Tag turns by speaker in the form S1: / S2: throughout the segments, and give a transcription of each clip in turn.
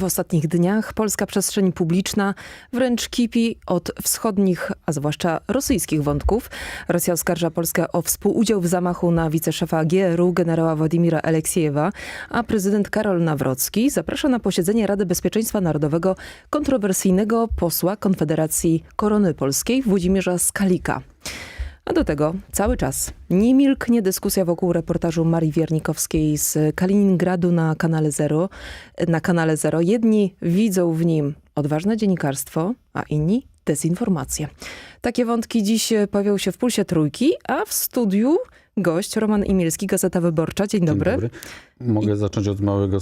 S1: W ostatnich dniach polska przestrzeń publiczna wręcz kipi od wschodnich, a zwłaszcza rosyjskich wątków. Rosja oskarża Polskę o współudział w zamachu na wiceszefa GRU generała Władimira Aleksiejewa, a prezydent Karol Nawrocki zaprasza na posiedzenie Rady Bezpieczeństwa Narodowego kontrowersyjnego posła Konfederacji Korony Polskiej Włodzimierza Skalika. A do tego cały czas nie milknie dyskusja wokół reportażu Marii Wiernikowskiej z Kaliningradu na kanale Zero. Na kanale Zero jedni widzą w nim odważne dziennikarstwo, a inni dezinformację. Takie wątki dziś pojawią się w Pulsie Trójki, a w studiu gość Roman Imielski, Gazeta Wyborcza. Dzień dobry.
S2: Dzień dobry. Mogę zacząć od małego,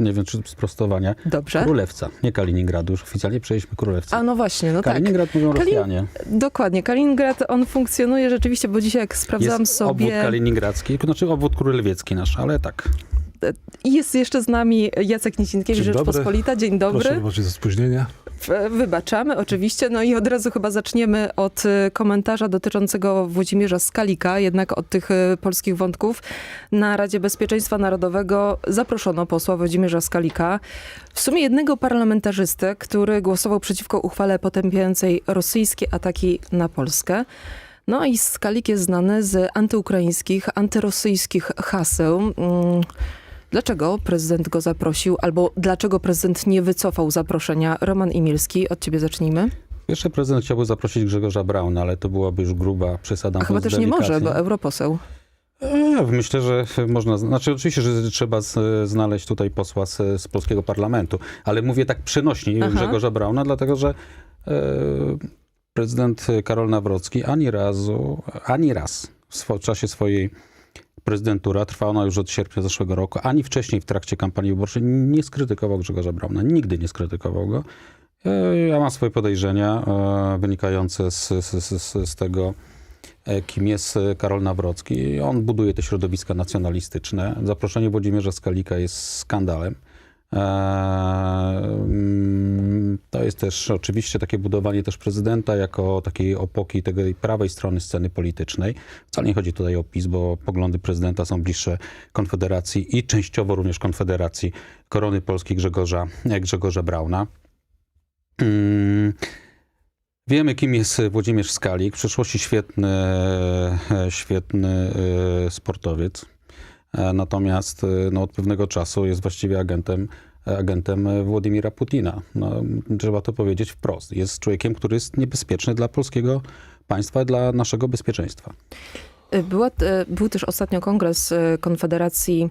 S2: nie wiem czy sprostowania.
S1: Dobrze.
S2: Królewca, nie Kaliningradu. Już oficjalnie przejęliśmy Królewca.
S1: A no właśnie, no tak.
S2: Kaliningrad mówią
S1: Kalin-
S2: Rosjanie.
S1: Dokładnie. Kaliningrad, on funkcjonuje rzeczywiście, bo dzisiaj jak sprawdzałam
S2: Jest
S1: sobie...
S2: obwód kaliningradzki, znaczy obwód królewiecki nasz, ale tak.
S1: I Jest jeszcze z nami Jacek Nicinkiewicz,
S3: Dzień dobry.
S1: Rzeczpospolita. Dzień dobry.
S3: Proszę spóźnienie.
S1: W- Wybaczamy, oczywiście. No i od razu chyba zaczniemy od y, komentarza dotyczącego Włodzimierza Skalika, jednak od tych y, polskich wątków. Na Radzie Bezpieczeństwa Narodowego zaproszono posła Włodzimierza Skalika, w sumie jednego parlamentarzystę, który głosował przeciwko uchwale potępiającej rosyjskie ataki na Polskę. No i Skalik jest znany z antyukraińskich, antyrosyjskich haseł. Dlaczego prezydent go zaprosił, albo dlaczego prezydent nie wycofał zaproszenia? Roman Imielski, od ciebie zacznijmy.
S2: Jeszcze prezydent chciałby zaprosić Grzegorza Brauna, ale to byłaby już gruba przesada.
S1: Chyba też nie może, bo europoseł.
S2: E, Myślę, że można, znaczy oczywiście, że trzeba znaleźć tutaj posła z, z polskiego parlamentu, ale mówię tak przenośnie
S1: Aha.
S2: Grzegorza Brauna, dlatego że e, prezydent Karol Nawrocki ani razu, ani raz w, swo, w czasie swojej prezydentury, a trwa ona już od sierpnia zeszłego roku, ani wcześniej w trakcie kampanii wyborczej nie skrytykował Grzegorza Brauna. Nigdy nie skrytykował go. E, Ja mam swoje podejrzenia e, wynikające z, z, z, z tego, e, kim jest Karol Nawrocki. On buduje te środowiska nacjonalistyczne. Zaproszenie Włodzimierza Skalika jest skandalem. E, mm, To jest też oczywiście takie budowanie też prezydenta jako takiej opoki tej prawej strony sceny politycznej. Wcale nie chodzi tutaj o PiS, bo poglądy prezydenta są bliższe Konfederacji i częściowo również Konfederacji Korony Polskiej Grzegorza, Grzegorza Brauna. Mm, Wiemy, kim jest Włodzimierz Skalik. W przeszłości świetny, e, świetny e, sportowiec. E, Natomiast e, no, od pewnego czasu jest właściwie agentem, agentem Władimira Putina. No, trzeba to powiedzieć wprost. Jest człowiekiem, który jest niebezpieczny dla polskiego państwa dla naszego bezpieczeństwa.
S1: Była, był też ostatnio kongres Konfederacji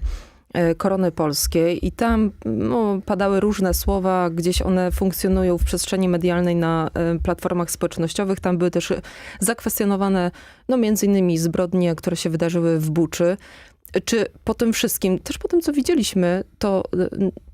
S1: Korony Polskiej i tam no, padały różne słowa, gdzieś one funkcjonują w przestrzeni medialnej na platformach społecznościowych. Tam były też zakwestionowane no, między innymi zbrodnie, które się wydarzyły w Buczy. Czy po tym wszystkim, też po tym, co widzieliśmy, to,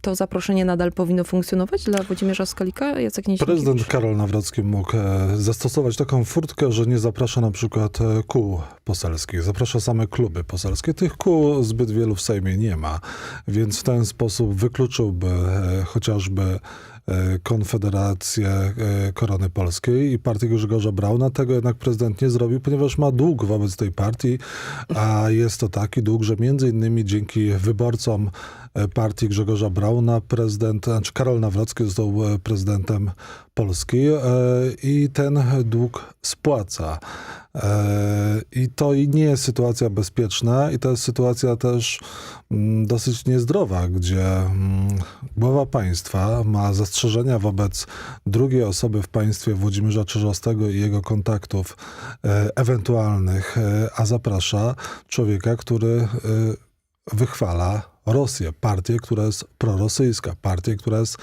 S1: to zaproszenie nadal powinno funkcjonować dla Włodzimierza Skalika? Jacek?
S3: Prezydent Karol Nawrocki mógł e, zastosować taką furtkę, że nie zaprasza na przykład e, kół poselskich, zaprasza same kluby poselskie. Tych kół zbyt wielu w Sejmie nie ma, więc w ten sposób wykluczyłby e, chociażby Konfederację e, Korony Polskiej i partię Grzegorza Brauna. Tego jednak prezydent nie zrobił, ponieważ ma dług wobec tej partii, a jest to taki dług, że między innymi dzięki wyborcom e, partii Grzegorza Brauna prezydent, znaczy Karol Nawrocki został e, prezydentem Polski e, i ten dług spłaca. I to i nie jest sytuacja bezpieczna i to jest sytuacja też mm, dosyć niezdrowa, gdzie mm, głowa państwa ma zastrzeżenia wobec drugiej osoby w państwie Włodzimierza Czyżowskiego i jego kontaktów e, ewentualnych, e, a zaprasza człowieka, który e, wychwala Rosję, partię, która jest prorosyjska, partię, która jest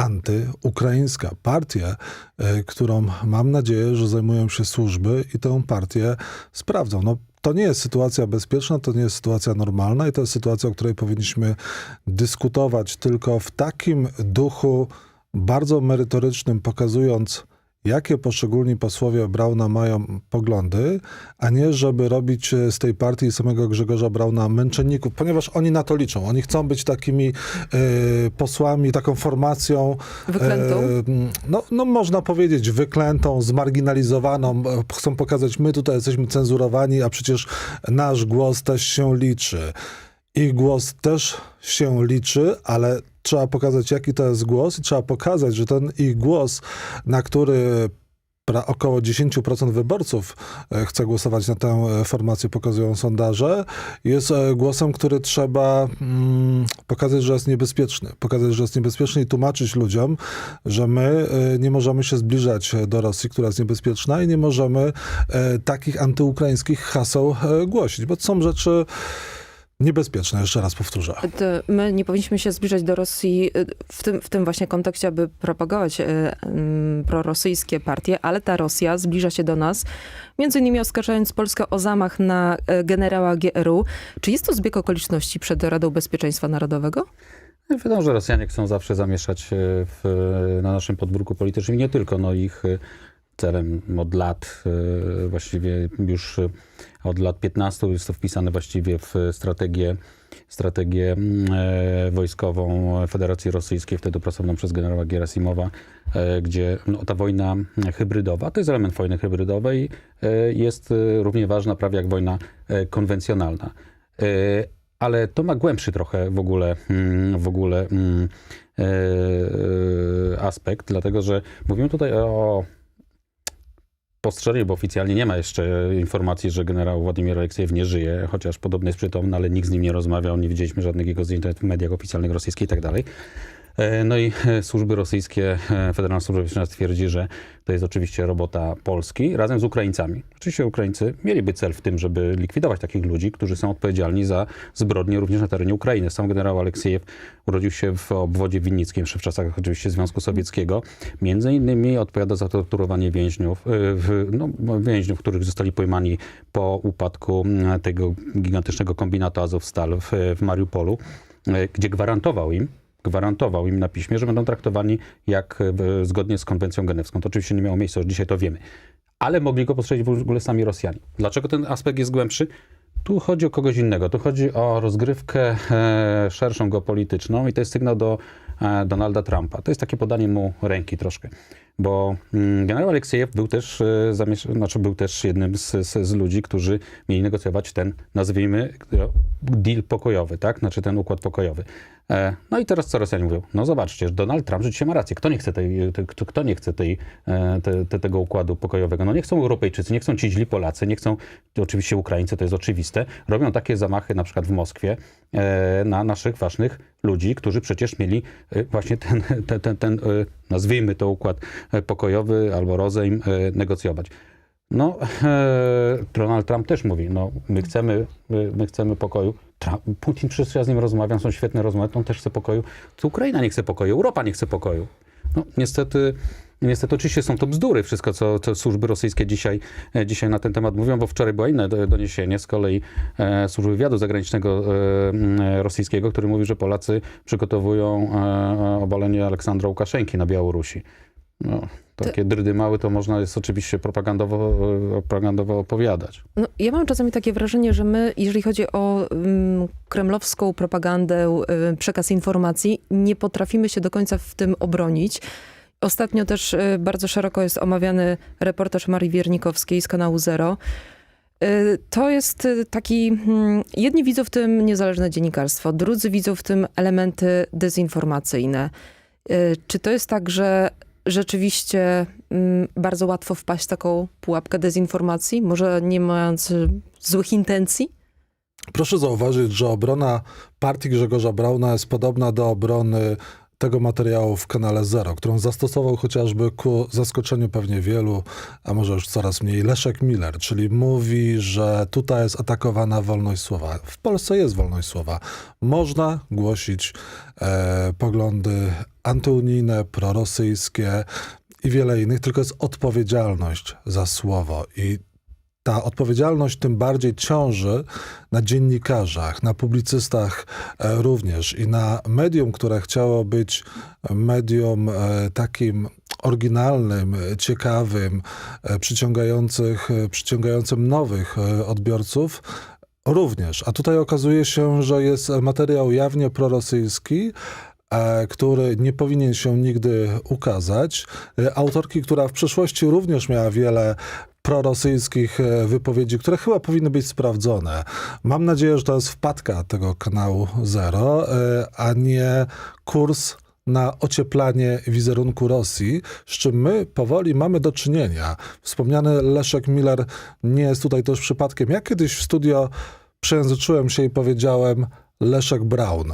S3: antyukraińska, partię, e, którą mam nadzieję, że zajmują się służby i tę partię sprawdzą. No, to nie jest sytuacja bezpieczna, to nie jest sytuacja normalna i to jest sytuacja, o której powinniśmy dyskutować tylko w takim duchu bardzo merytorycznym, pokazując jakie poszczególni posłowie Brauna mają poglądy, a nie żeby robić e, z tej partii i samego Grzegorza Brauna męczenników, ponieważ oni na to liczą. Oni chcą być takimi e, posłami, taką formacją.
S1: Wyklętą?
S3: e, no, no można powiedzieć wyklętą, zmarginalizowaną. Chcą pokazać, my tutaj jesteśmy cenzurowani, a przecież nasz głos też się liczy. Ich głos też się liczy, ale trzeba pokazać, jaki to jest głos i trzeba pokazać, że ten ich głos, na który około 10% wyborców e, chce głosować na tę e, formację, pokazują sondaże, jest e, głosem, który trzeba mm, pokazać, że jest niebezpieczny. Pokazać, że jest niebezpieczny i tłumaczyć ludziom, że my nie możemy się zbliżać do Rosji, która jest niebezpieczna i nie możemy takich antyukraińskich haseł głosić, bo to są rzeczy niebezpieczne, jeszcze raz powtórzę.
S1: To my nie powinniśmy się zbliżać do Rosji y, w tym, w tym właśnie kontekście, aby propagować y, mm, prorosyjskie partie, ale ta Rosja zbliża się do nas, między innymi oskarżając Polskę o zamach na y, generała GRU. Czy jest to zbieg okoliczności przed Radą Bezpieczeństwa Narodowego?
S2: Wiadomo, że Rosjanie chcą zawsze zamieszać w, na naszym podwórku politycznym nie tylko. No ich celem od lat, e, właściwie już e, od lat 15 jest to wpisane właściwie w strategię, strategię e, wojskową Federacji Rosyjskiej, wtedy pracowaną przez generała Gerasimowa, gdzie no, ta wojna hybrydowa, to jest element wojny hybrydowej, jest równie ważna prawie jak wojna konwencjonalna. Ale to ma głębszy trochę w ogóle, mm, w ogóle mm, aspekt, dlatego że mówimy tutaj o postrzeleniu, bo oficjalnie nie ma jeszcze informacji, że generał Władimir Aleksiejew nie żyje, chociaż podobno jest przytomny, ale nikt z nim nie rozmawiał, nie widzieliśmy żadnych jego zdjęć w mediach oficjalnych rosyjskich i tak dalej. E, No i e, służby rosyjskie, e, Federalna Służba Bezpieczeństwa twierdzi, że to jest oczywiście robota Polski razem z Ukraińcami. Oczywiście Ukraińcy mieliby cel w tym, żeby likwidować takich ludzi, którzy są odpowiedzialni za zbrodnie również na terenie Ukrainy. Sam generał Aleksiejew urodził się w obwodzie winnickim, w czasach oczywiście Związku Sowieckiego. Między innymi odpowiada za torturowanie więźniów, no, więźniów, których zostali pojmani po upadku m, tego gigantycznego kombinatu Azovstal w, w Mariupolu, gdzie gwarantował im, gwarantował im na piśmie, że będą traktowani jak e, zgodnie z konwencją genewską. To oczywiście nie miało miejsca, już dzisiaj to wiemy. Ale mogli go postrzelić w ogóle sami Rosjanie. Dlaczego ten aspekt jest głębszy? Tu chodzi o kogoś innego. Tu chodzi o rozgrywkę e, szerszą geopolityczną i to jest sygnał do e, Donalda Trumpa. To jest takie podanie mu ręki troszkę. Bo mm, generał Aleksiejew był też, e, zamiesz- znaczy był też jednym z, z, z ludzi, którzy mieli negocjować ten, nazwijmy, e, deal pokojowy, tak? Znaczy ten układ pokojowy. E, No i teraz co Rosjanie mówią? No zobaczcie, że Donald Trump rzeczywiście ma rację. Kto nie chce, tej, te, kto, nie chce tej, e, te, te, tego układu pokojowego? No nie chcą Europejczycy, nie chcą ci źli Polacy, nie chcą oczywiście Ukraińcy, to jest oczywiste. Robią takie zamachy na przykład w Moskwie e, na naszych ważnych ludzi, którzy przecież mieli właśnie ten, ten, ten, ten nazwijmy to układ pokojowy albo rozejm negocjować. No, e, Donald Trump też mówi, no my chcemy, my, my chcemy pokoju. Trump, Putin przecież ja z nim rozmawiam, są świetne rozmowy, on też chce pokoju. To Ukraina nie chce pokoju, Europa nie chce pokoju. No, niestety, niestety oczywiście są to bzdury, wszystko co, co służby rosyjskie dzisiaj, e, dzisiaj na ten temat mówią, bo wczoraj było inne do- doniesienie z kolei e, służby wywiadu zagranicznego e, rosyjskiego, który mówi, że Polacy przygotowują e, e, obalenie Aleksandra Łukaszenki na Białorusi. No, takie drdy małe to można jest oczywiście propagandowo, e, propagandowo opowiadać.
S1: No, ja mam czasami takie wrażenie, że my, jeżeli chodzi o mm, kremlowską propagandę, y, przekaz informacji, nie potrafimy się do końca w tym obronić. Ostatnio też y, bardzo szeroko jest omawiany reportaż Marii Wiernikowskiej z kanału Zero. Y, To jest taki, mm, jedni widzą w tym niezależne dziennikarstwo, drudzy widzą w tym elementy dezinformacyjne. Czy to jest tak, że rzeczywiście mm, bardzo łatwo wpaść w taką pułapkę dezinformacji, może nie mając y, złych intencji?
S3: Proszę zauważyć, że obrona partii Grzegorza Brauna jest podobna do obrony tego materiału w kanale Zero, którą zastosował chociażby ku zaskoczeniu pewnie wielu, a może już coraz mniej, Leszek Miller, czyli mówi, że tutaj jest atakowana wolność słowa. W Polsce jest wolność słowa. Można głosić e, poglądy antyunijne, prorosyjskie i wiele innych, tylko jest odpowiedzialność za słowo i ta odpowiedzialność tym bardziej ciąży na dziennikarzach, na publicystach e, również i na medium, które chciało być medium e, takim oryginalnym, ciekawym, e, przyciągających, przyciągającym nowych odbiorców. Również. A tutaj okazuje się, że jest materiał jawnie prorosyjski, który nie powinien się nigdy ukazać. Autorki, która w przeszłości również miała wiele prorosyjskich e, wypowiedzi, które chyba powinny być sprawdzone. Mam nadzieję, że to jest wpadka tego kanału Zero, e, a nie kurs na ocieplanie wizerunku Rosji, z czym my powoli mamy do czynienia. Wspomniany Leszek Miller nie jest tutaj też przypadkiem. Ja kiedyś w studio przejęzyczyłem się i powiedziałem Leszek Braun.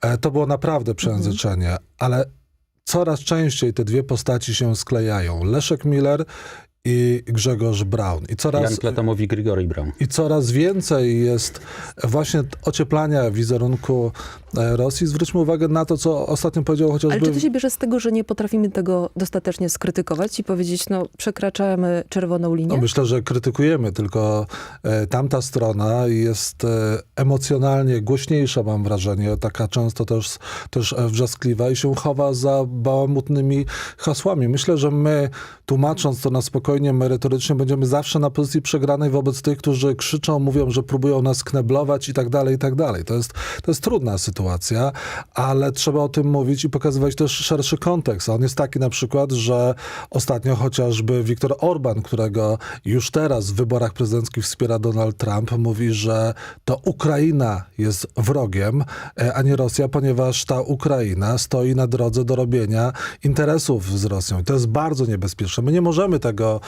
S3: E, To było naprawdę przejęzyczenie, ale coraz częściej te dwie postaci się sklejają. Leszek Miller i Grzegorz Braun. I coraz,
S2: Jan Grigory Brown.
S3: i coraz więcej jest właśnie ocieplania wizerunku e, Rosji. Zwróćmy uwagę na to, co ostatnio powiedział chociażby...
S1: Ale czy to się bierze z tego, że nie potrafimy tego dostatecznie skrytykować i powiedzieć, no przekraczamy czerwoną linię?
S3: No myślę, że krytykujemy, tylko e, tamta strona jest e, emocjonalnie głośniejsza, mam wrażenie, taka często też, też wrzaskliwa i się chowa za bałamutnymi hasłami. Myślę, że my, tłumacząc to na spokojnie, merytorycznie, będziemy zawsze na pozycji przegranej wobec tych, którzy krzyczą, mówią, że próbują nas kneblować i tak dalej, i tak dalej. To jest, to jest trudna sytuacja, ale trzeba o tym mówić i pokazywać też szerszy kontekst. On jest taki na przykład, że ostatnio chociażby Viktor Orban, którego już teraz w wyborach prezydenckich wspiera Donald Trump, mówi, że to Ukraina jest wrogiem, e, a nie Rosja, ponieważ ta Ukraina stoi na drodze do robienia interesów z Rosją. I to jest bardzo niebezpieczne. My nie możemy tego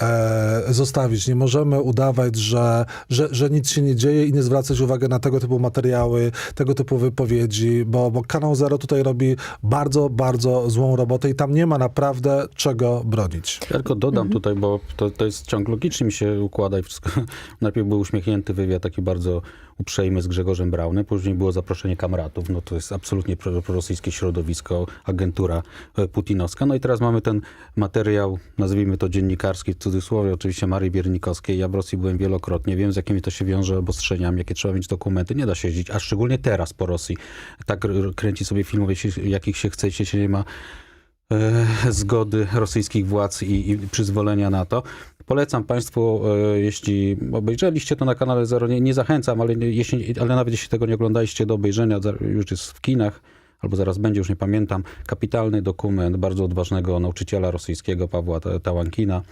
S3: e, zostawić, nie możemy udawać, że, że, że nic się nie dzieje i nie zwracać uwagi na tego typu materiały, tego typu wypowiedzi, bo, bo Kanał Zero tutaj robi bardzo, bardzo złą robotę i tam nie ma naprawdę czego bronić.
S2: Ja tylko dodam tutaj, bo to, to jest ciąg logiczny mi się układa i wszystko. Najpierw był uśmiechnięty wywiad, taki bardzo uprzejmy z Grzegorzem Braunem, później było zaproszenie kamratów, no to jest absolutnie pro- prorosyjskie środowisko, agentura e, putinowska. No i teraz mamy ten materiał, nazwijmy to dziennikarski w cudzysłowie, oczywiście Marii Biernikowskiej. Ja w Rosji byłem wielokrotnie, wiem z jakimi to się wiąże obostrzeniami, jakie trzeba mieć dokumenty. Nie da się jeździć, a szczególnie teraz po Rosji. Tak kręci sobie filmów, jakich się chce, jeśli się nie ma e, zgody rosyjskich władz i, i przyzwolenia na to. Polecam Państwu, e, jeśli obejrzeliście to na kanale Zero, nie, nie zachęcam, ale, jeśli, ale nawet jeśli tego nie oglądaliście do obejrzenia, już jest w kinach, albo zaraz będzie, już nie pamiętam, kapitalny dokument bardzo odważnego nauczyciela rosyjskiego Pawła Ta- Tałankina,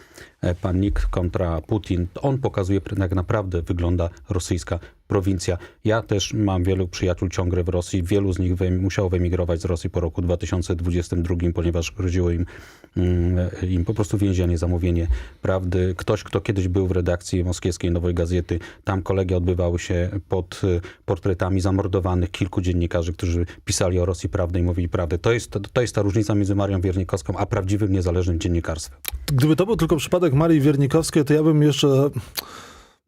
S2: e, Panik kontra Putin. On pokazuje, jak naprawdę wygląda rosyjska prowincja. Ja też mam wielu przyjaciół ciągle w Rosji. Wielu z nich musiało wyemigrować z Rosji po roku 2022, ponieważ groziło im, mm, im po prostu więzienie, zamówienie prawdy. Ktoś, kto kiedyś był w redakcji moskiewskiej Nowej Gazety, tam kolegia odbywały się pod y, portretami zamordowanych kilku dziennikarzy, którzy pisali o Rosji prawdę i mówili prawdę. To jest, to jest ta różnica między Marią Wiernikowską a prawdziwym, niezależnym dziennikarstwem.
S3: Gdyby to był tylko przypadek Marii Wiernikowskiej, to ja bym jeszcze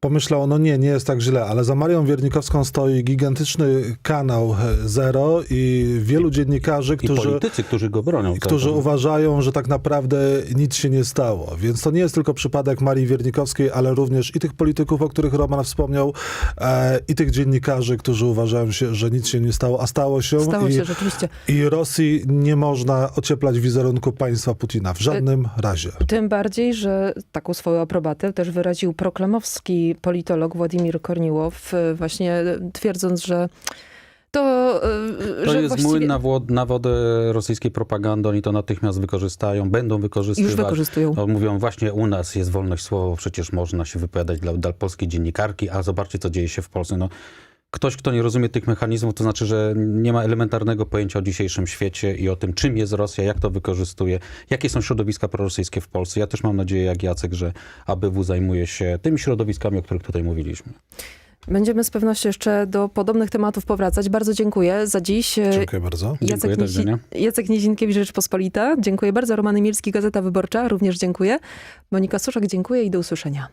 S3: pomyślał, no nie, nie jest tak źle, ale za Marią Wiernikowską stoi gigantyczny kanał e, Zero i wielu dziennikarzy,
S2: I
S3: którzy...
S2: politycy, którzy go bronią.
S3: I którzy
S2: tak.
S3: uważają, że tak naprawdę nic się nie stało. Więc to nie jest tylko przypadek Marii Wiernikowskiej, ale również i tych polityków, o których Roman wspomniał, e, i tych dziennikarzy, którzy uważają się, że nic się nie stało, a stało się.
S1: Stało
S3: i,
S1: się rzeczywiście.
S3: I Rosji nie można ocieplać wizerunku państwa Putina. W żadnym razie.
S1: Tym bardziej, że taką swoją aprobatę też wyraził politolog Władimir Korniłow, y, właśnie twierdząc, że to, y,
S2: To jest
S1: właściwie
S2: młyn na, wod- na wodę rosyjskiej propagandy. Oni to natychmiast wykorzystają, będą wykorzystywać.
S1: już wykorzystują.
S2: No, mówią, właśnie u nas jest wolność słowa, przecież można się wypowiadać dla, dla polskiej dziennikarki, a zobaczcie, co dzieje się w Polsce. No, ktoś, kto nie rozumie tych mechanizmów, to znaczy, że nie ma elementarnego pojęcia o dzisiejszym świecie i o tym, czym jest Rosja, jak to wykorzystuje, jakie są środowiska prorosyjskie w Polsce. Ja też mam nadzieję, jak Jacek, że ABW zajmuje się tymi środowiskami, o których tutaj mówiliśmy.
S1: Będziemy z pewnością jeszcze do podobnych tematów powracać. Bardzo dziękuję za dziś.
S3: Dziękuję bardzo.
S2: Dziękuję, do
S1: Nizi-. Jacek Nizinkiewicz, Rzeczpospolita. Dziękuję bardzo. Roman Mielski, Gazeta Wyborcza. Również dziękuję. Monika Suszak, dziękuję i do usłyszenia.